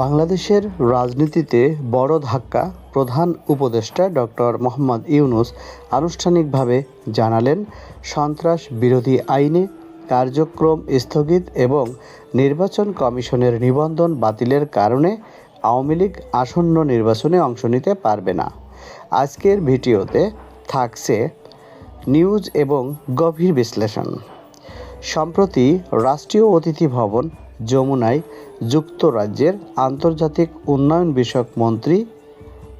বাংলাদেশের রাজনীতিতে বড় ধাক্কা প্রধান উপদেষ্টা ডক্টর মোহাম্মদ ইউনুস আনুষ্ঠানিকভাবে জানালেন, সন্ত্রাস বিরোধী আইনে কার্যক্রম স্থগিত এবং নির্বাচন কমিশনের নিবন্ধন বাতিলের কারণে আওয়ামী লীগ আসন্ন নির্বাচনে অংশ নিতে পারবে না। আজকের ভিডিওতে থাকছে নিউজ এবং গভীর বিশ্লেষণ। সম্প্রতি রাষ্ট্রীয় অতিথি ভবন যমুনায় যুক্তরাজ্যের আন্তর্জাতিক উন্নয়ন বিষয়ক মন্ত্রী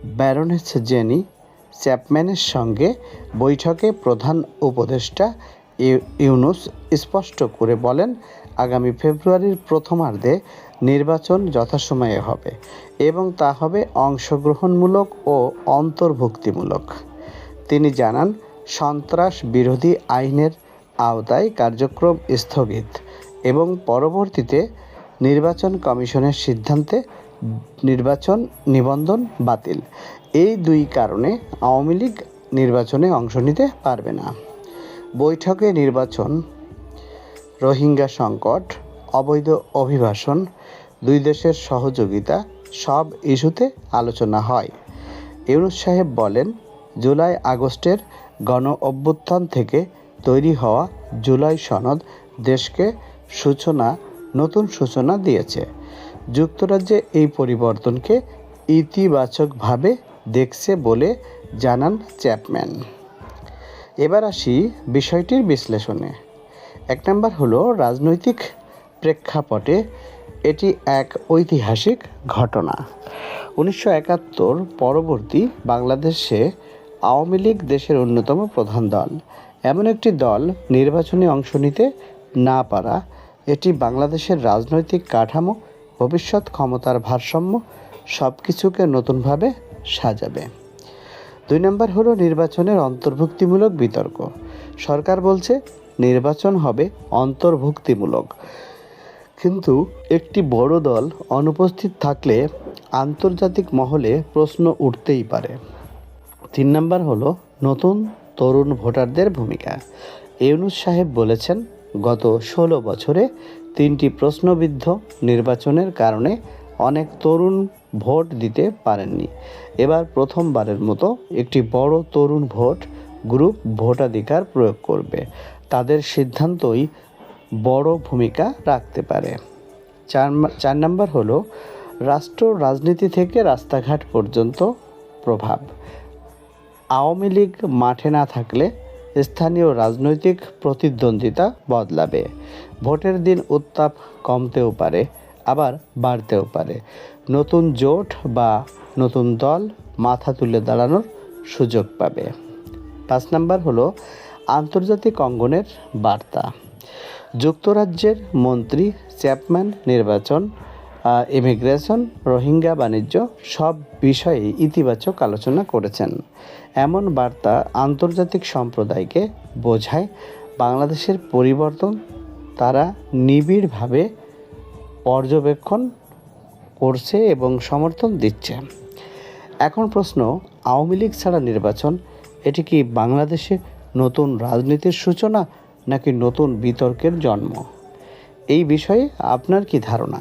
ব্যারনেস জেনি চ্যাপম্যানের সঙ্গে বৈঠকে প্রধান উপদেষ্টা ইউ- ইউনুস স্পষ্ট করে বলেন, আগামী ফেব্রুয়ারির প্রথমার্ধে নির্বাচন যথাসময়ে হবে এবং তা হবে অংশগ্রহণমূলক ও অন্তর্ভুক্তিমূলক। তিনি জানান, সন্ত্রাস বিরোধী আইনের আওতায় কার্যক্রম স্থগিত। এবং পরবর্তীতে নির্বাচন কমিশনের সিদ্ধান্তে নির্বাচন নিবন্ধন বাতিল। এই দুই কারণে আওয়ামী লীগ নির্বাচনে অংশ নিতে পারবে না। বৈঠকে নির্বাচন, রোহিঙ্গা সংকট, অবৈধ অভিবাসন, দুই দেশের সহযোগিতা সব ইস্যুতে আলোচনা হয়। ইউনুস সাহেব বলেন, জুলাই আগস্টের গণ অভ্যুত্থান থেকে তৈরি হওয়া জুলাই সনদ দেশকে সূচনা, নতুন সূচনা দিয়েছে। যুক্তরাজ্যে এই পরিবর্তনকে ইতিবাচকভাবে দেখছে বলে জানান চ্যাপম্যান। এবার আসি বিষয়টির বিশ্লেষণে। এক নম্বর হলো রাজনৈতিক প্রেক্ষাপটে এটি এক ঐতিহাসিক ঘটনা। উনিশশো একাত্তর পরবর্তী বাংলাদেশে আওয়ামী লীগ দেশের অন্যতম প্রধান দল। এমন একটি দল নির্বাচনে অংশ নিতে না পারা এটি বাংলাদেশের রাজনৈতিক কাঠামো, ভবিষ্যৎ ক্ষমতার ভারসাম্য সব কিছুকে নতুনভাবে সাজাবে। দুই নম্বর হলো নির্বাচনের অন্তর্ভুক্তিমূলক বিতর্ক। সরকার বলছে, নির্বাচন হবে অন্তর্ভুক্তিমূলক। কিন্তু একটি বড় দল অনুপস্থিত থাকলে আন্তর্জাতিক মহলে প্রশ্ন উঠতেই পারে। তিন নম্বর হলো নতুন তরুণ ভোটারদের ভূমিকা। ইউনুস সাহেব বলেছেন গত ষোলো বছরে তিনটি প্রশ্নবিদ্ধ নির্বাচনের কারণে অনেক তরুণ ভোট দিতে পারেননি। এবার প্রথমবারের মতো একটি বড় তরুণ ভোট গ্রুপ ভোটাধিকার প্রয়োগ করবে। তাদের সিদ্ধান্তই বড় ভূমিকা রাখতে পারে। চার চার নম্বর হলো রাষ্ট্র রাজনীতি থেকে রাস্তাঘাট পর্যন্ত প্রভাব। আওয়ামী লীগ মাঠে না থাকলে স্থানীয় রাজনৈতিক প্রতিদ্বন্দ্বিতা বদলাবে। ভোটের দিন উত্তাপ কমতেও পারে, আবার বাড়তেও পারে। নতুন জোট বা নতুন দল মাথা তুলে দাঁড়ানোর সুযোগ পাবে। পাঁচ নাম্বার হলো আন্তর্জাতিক অঙ্গনের বার্তা। যুক্তরাজ্যের মন্ত্রী চ্যাপম্যান নির্বাচন ইমিগ্রেশন রোহিঙ্গা বাণিজ্য সব বিষয়ে ইতিবাচক আলোচনা করেছেন। এমন বার্তা আন্তর্জাতিক সম্প্রদায়কে বোঝায়, বাংলাদেশের পরিবর্তন তারা নিবিড়ভাবে পর্যবেক্ষণ করছে এবং সমর্থন দিচ্ছে। এখন প্রশ্ন, আওয়ামী লীগ ছাড়া নির্বাচন, এটি কি বাংলাদেশে নতুন রাজনীতির সূচনা নাকি নতুন বিতর্কের জন্ম? এই বিষয়ে আপনার কি ধারণা?